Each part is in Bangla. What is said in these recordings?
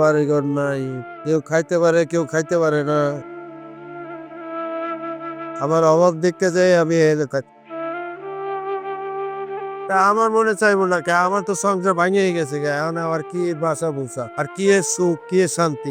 বাড়িঘর নাই। কেউ খাইতে পারে, কেউ খাইতে পারে না। আমার অভাব দেখতে চাই, আমি এই খাই তা আমার মনে চাইব না আমার তো সংসার ভাঙিয়ে গেছে এখন আবার কি বাসা বুসা, আর কি সুখ, কি শান্তি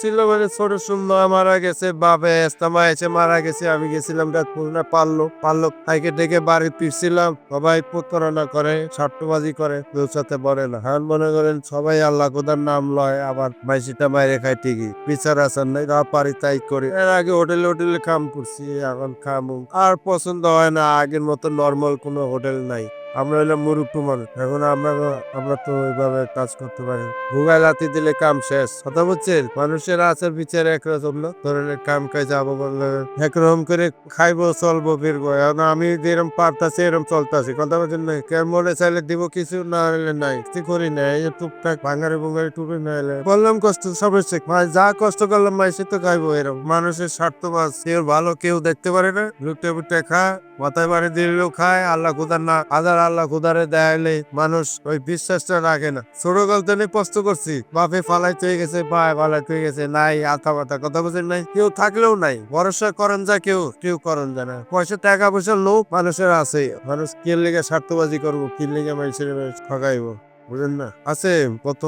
ছিল মানে ছোট সুন্দর, মারা গেছে, বাপে এস্তামা এসে মারা গেছে, আমি গেছিলাম রাতপুর না পারল পারল খাইকে ডেকে বাড়ি ফিরছিলাম, সবাই প্রতারণা করে স্বার্থবাজি করে, কেউ সাথে বলে না। হান মনে করেন সবাই আল্লাহ খোদার নাম লয়, আবার মাইসিটা মাইরে খায় ঠিকই, বিচার আসার নাই, যা পারি তাই করি। এর আগে হোটেলে হোটেলে কাম করছি, এখন খামু, আর পছন্দ হয় না, আগের মতো নর্মাল কোনো হোটেল নাই। আমরা হলাম মুরুব্বু মানুষ। এখন আমরা আমরা তো ওইভাবে কাজ করতে পারি ভুগাই লাতি দিলে কাম শেষ। কথা বুঝছেন? মানুষের আচার বিচার একরকম না ধরনের কাম কাজ যাব বললে একরকম করে খাইবো, চলবো, ফিরবো। এখন আমি যেরকম পারতাছি, এরকম চলতেছি। কথা বলছেন না কেমন মনে চাইলে দিব কিছু, না হলে নাই। কি করি না। এই টুকটাক ভাঙারে ভুঙ্গারে টুপি না হলে বললাম কষ্ট শেখ ভাই, যা কষ্ট করলাম ভাই, সে তো খাইবো এরকম। মানুষের স্বার্থবাজ কেউ ভালো কেউ দেখতে পারে না। লুটে বুটে খায় মাথায় বাড়ি দিলেও খায়। আল্লাহ খুদার না আদার আল্লাহ খুদারে দেয়ালে মানুষ ওই বিশ্বাসটা রাখে না। ছোট গল্প নিয়ে কষ্ট করছি, বাপে ফালাই হয়ে গেছে, ভাই ফালাই হয়ে গেছে, নাই আথা মাথা কথা বলছেন নাই, কেউ থাকলেও নাই, ভরসা করেন যা কেউ কেউ করেন যা না। পয়সা, টাকা পয়সা লোক মানুষের আছে, মানুষ কি লেগে স্বার্থবাজি করব কি লেগে মানুষের ঠকাইবো। বুঝেন না? আছে কত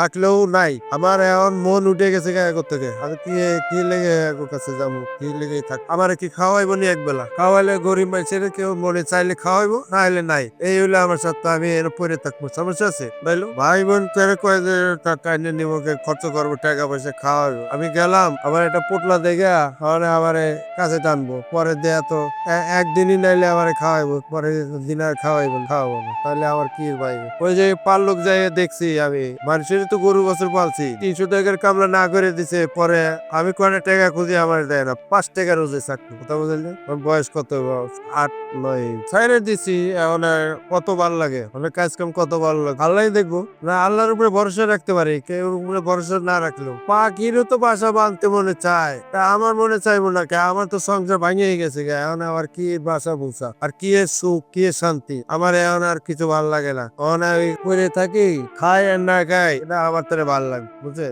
থাকলেও নাই। আমার এখন মন উঠে গেছে গায়ে আমি কি কি লেগে কাছে যাব? কি লেগে থাক আমার কি খাওয়াইবো নি একবেলা? খাওয়াইলে গরিব মানুষের কেউ মনে চাইলে খাওয়াইবো না হলে নাই। এই আমার সাথে আমি এর পরে থাকব। সমস্যা আছে? ভাই বোন কয়ে টাকা এনে খরচ করব, টাকা পয়সা খাওয়াবো আমি গেলাম আবার একটা পোটলা দেখে আমার কাছে টানবো। পরে দেয়া তো একদিনই নাইলে আমার খাওয়াইবো। পরে দিন আর খাওয়াইবো খাওয়াবো। তাহলে আমার কি ভাই যে পাল্লুক যাই দেখছি আমি। মানুষের তো গরু বছর পালছি। তিনশো টাকার কামলা না করে দিছে, পরে আমি কয়টা টাকা খুঁজি আমার দেয় না। পাঁচ টাকা রোজে চাকরি, কথা বুঝলি বয়স কত? আট, নয়। ছাইরে দিছি এখন কত ভালো লাগে? অনেক কাজ কাম কত ভালো লাগে? আল্লাহ দেখব। না, আল্লাহর উপরে ভরসা রাখতে পারি, কেউ উপরে ভরসা না রাখলেও। পাখিরও তো বাসা বাঁধতে মনে চায়। তা আমার মনে চাইব না কে? আমার তো সংসার ভাঙিয়ে গেছে গে এখন আবার কি বাসা বুসা আর কি সুখ, কি শান্তি? আমার এখন আর কিছু ভালো লাগে না। এখন আমি করে থাকি খাই আর না খাই এটা আমার তোরে ভালো লাগে বুঝছে?